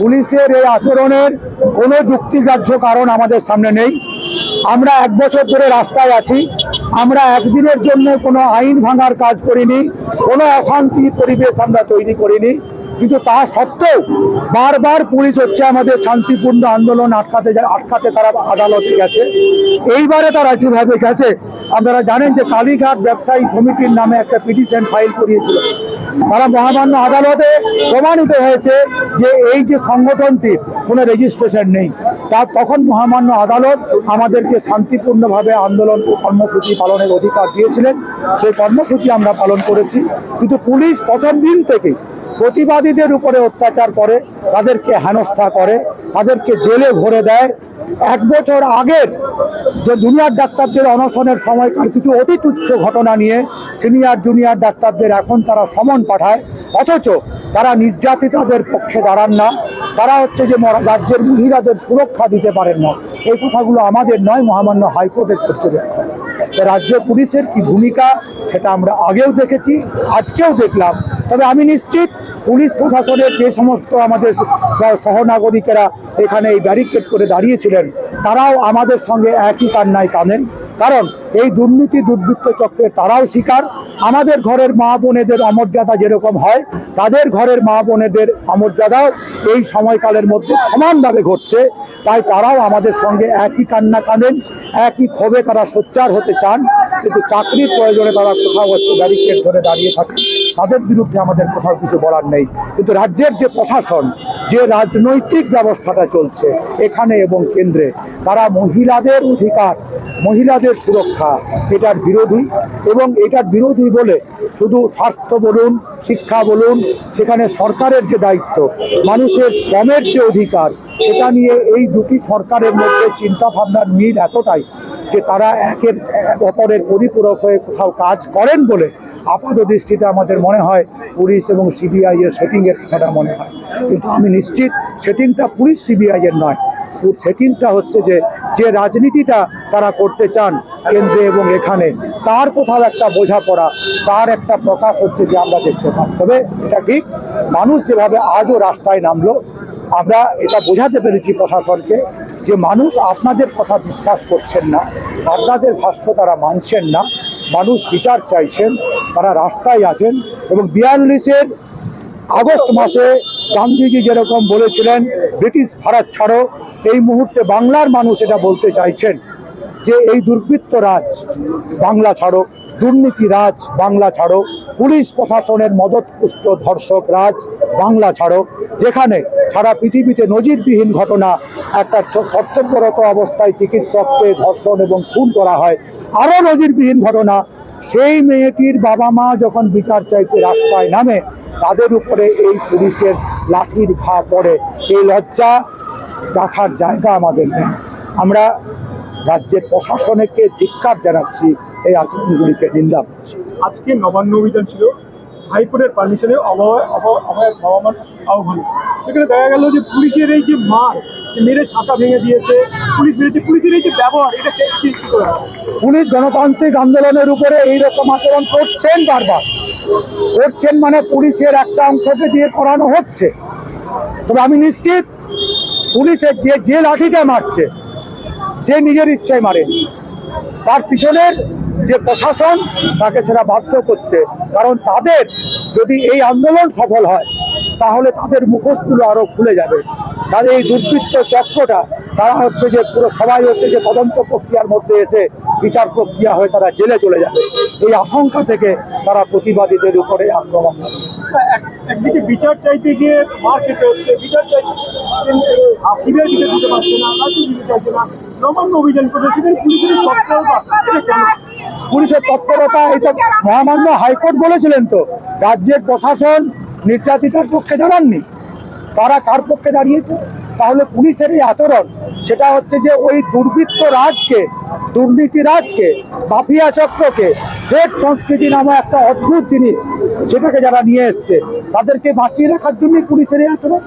পুলিশের এই আচরণের কোনো যুক্তিগ্রাহ্য কারণ আমাদের সামনে নেই। আমরা এক বছর ধরে রাস্তায় আছি। আমরা একদিনের জন্য কোনো আইন ভাঙার কাজ করিনি। কোনো অশান্তির পরিবেশ আমরা তৈরি করিনি। কিন্তু তা সত্ত্বেও বারবার পুলিশ হচ্ছে আমাদের শান্তিপূর্ণ আন্দোলন আটকাতে আটকাতে তারা আদালতে গেছে। এইবারে তারা যেভাবে গেছে, আপনারা জানেন যে কালীঘাট ব্যবসায়ী সমিতির নামে একটা পিটিশন ফাইল করিয়েছিল। তারা মহামান্য আদালতে প্রমাণিত হয়েছে যে এই যে সংগঠনটির কোনো রেজিস্ট্রেশন নেই। তার তখন মহামান্য আদালত আমাদেরকে শান্তিপূর্ণভাবে আন্দোলন কর্মসূচি পালনের অধিকার দিয়েছিলেন। সেই কর্মসূচি আমরা পালন করেছি। কিন্তু পুলিশ প্রথম দিন থেকেই প্রতিবাদীদের উপরে অত্যাচার করে, তাদেরকে হেনস্থা করে, তাদেরকে জেলে ভরে দেয়। এক বছর আগের যে জুনিয়র ডাক্তারদের অনশনের সময়কার কিছু অতি তুচ্ছ ঘটনা নিয়ে সিনিয়র, জুনিয়র ডাক্তারদের এখন তারা সমন পাঠায়, অথচ তারা নির্যাতিতাদের পক্ষে দাঁড়ান না। তারা হচ্ছে যে রাজ্যের মহিলাদের সুরক্ষা দিতে পারেন না। এই কথাগুলো আমাদের নয়, মহামান্য হাইকোর্টের তো রাজ্য পুলিশের কি ভূমিকা, সেটা আমরা আগেও দেখেছি, আজকেও দেখলাম। তবে আমি নিশ্চিত পুলিশ প্রশাসনের যে সমস্ত আমাদের সহ- সহনাগরিকেরা এখানে এই ব্যারিকেড করে দাঁড়িয়েছিলেন, তারাও আমাদের সঙ্গে একই কান্নায় কাঁদেন। কারণ এই দুর্নীতি, দুর্বৃত্ত চক্রের তারাও শিকার। আমাদের ঘরের মা বোনেদের অমর্যাদা যেরকম হয়, তাদের ঘরের মা বোনেদের অমর্যাদাও এই সময়কালের মধ্যে সমানভাবে ঘটছে। তাই তারাও আমাদের সঙ্গে একই কান্না কাঁদেন, একই ক্ষোভে তারা সোচ্চার হতে চান। কিন্তু চাকরির প্রয়োজনে তারা কোথাও হচ্ছে ব্যারিকেড ধরে দাঁড়িয়ে থাকে তাদের বিরুদ্ধে আমাদের কোথাও কিছু বলার নেই। কিন্তু রাজ্যের যে প্রশাসন, যে রাজনৈতিক ব্যবস্থাটা চলছে এখানে এবং কেন্দ্রে, তারা মহিলাদের অধিকার মহিলাদের সুরক্ষা, এটার বিরোধী এবং এটার বিরোধী বলে শুধু স্বাস্থ্য বলুন, শিক্ষা বলুন, সেখানে সরকারের যে দায়িত্ব, মানুষের শ্রমের যে অধিকার, সেটা নিয়ে এই দুটি সরকারের মধ্যে চিন্তা ভাবনার মিল এতটাই যে তারা একের অপরের পরিপূরক হয়ে কোথাও কাজ করেন বলে আপাত দৃষ্টিতে আমাদের মনে হয়, পুলিশ এবং সিবিআই এর সেটিংয়ের কথাটা মনে হয়। কিন্তু আমি নিশ্চিত সেটিংটা পুলিশ, সিবিআই এর নয়। সেটিংটা হচ্ছে যে যে রাজনীতিটা তারা করতে চান কেন্দ্রে এবং এখানে। তার কোথাও একটা বোঝাপড়া, তার একটা প্রকাশ হচ্ছে যে আমরা দেখতে পাই। তবে এটা ঠিক, মানুষ যেভাবে আজও রাস্তায় নামলো, আমরা এটা বোঝাতে পেরেছি প্রশাসনকে যে মানুষ আপনাদের কথা বিশ্বাস করছেন না, আপনাদের ভাষ্য তারা মানছেন না, মানুষ বিচার চাইছেন, তারা রাস্তায় আছেন এবং বিয়াল্লিশের আগস্ট মাসে গান্ধীজি যেরকম বলেছিলেন, ব্রিটিশ ভারত ছাড়ো, এই মুহূর্তে বাংলার মানুষ এটা বলতে চাইছেন। যে এই দুর্বৃত্ত রাজ, বাংলা ছাড়ো। দুর্নীতি রাজ, বাংলা ছাড়ো। পুলিশ প্রশাসনের মদতপুষ্ট ধর্ষক রাজ, বাংলা ছাড়ো। যেখানে সারা পৃথিবীতে নজিরবিহীন ঘটনা, একটা কর্তব্যরত অবস্থায় চিকিৎসককে ধর্ষণ এবং খুন করা হয়। আরও নজিরবিহীন ঘটনা, সেই মেয়েটির বাবা মা যখন বিচার চাইতে রাস্তায় নামে, তাদের উপরে এই পুলিশের লাঠির ঘা পড়ে। এই লজ্জা, রাখার জায়গা আমাদের নেই। আমরা রাজ্যের প্রশাসনকে ধিক্কার জানাচ্ছি এই আচরণগুলিকে নিন্দা আজকে নবান্ন অভিযান ছিল হাইকোর্টের পারমিশনে অভয় অভয় অভয় আহ্বান। সেখানে দেখা গেল যে পুলিশের এই যে মার যে মেরে ছাতা ভেঙে দিয়েছে পুলিশ মেরেছে পুলিশের এই যে ব্যবহার এটা কে- কি কি পুলিশ গণতান্ত্রিক আন্দোলনের উপরে এইরকম আচরণ করছেন বারবার। করছেন মানে পুলিশের একটা অংশকে দিয়ে করানো হচ্ছে। তবে আমি নিশ্চিত পুলিশের যে যে লাঠিটা মারছে সে নিজের ইচ্ছায় মারেনি তার পিছনের যে প্রশাসন তাকে সেটা বাধ্য করছে। কারণ তাদের যদি এই আন্দোলন সফল হয়, তাহলে তাদের মুখোশগুলো আরও খুলে যাবে। তাদের এই দুর্বৃত্ত চক্রটা, তারা হচ্ছে যে পুরো সবাই হচ্ছে যে তদন্ত প্রক্রিয়ার মধ্যে এসে বিচার প্রক্রিয়া হয়ে তারা জেলে চলে যাবে। এই আশঙ্কা থেকে তারা প্রতিবাদীদের উপরে আক্রমণ করে। এক- একদিকে বিচার চাইতে গিয়ে মার খেতে হচ্ছে পুলিশের তৎপরতা। এটা মহামান্য হাইকোর্ট বলেছিলেন তো। রাজ্যের প্রশাসন নির্যাতিতার পক্ষে দাঁড়াননি। তারা কার পক্ষে দাঁড়িয়েছে? তাহলে পুলিশের এই আচরণ। সেটা হচ্ছে যে ওই দুর্বৃত্ত রাজকে, দুর্নীতি রাজকে, মাফিয়া চক্রকে ফেক সংস্কৃতি নামে একটা অদ্ভুত জিনিস, সেটাকে যারা নিয়ে এসছে, তাদেরকে বাঁচিয়ে রাখার জন্যই পুলিশের এই আচরণ।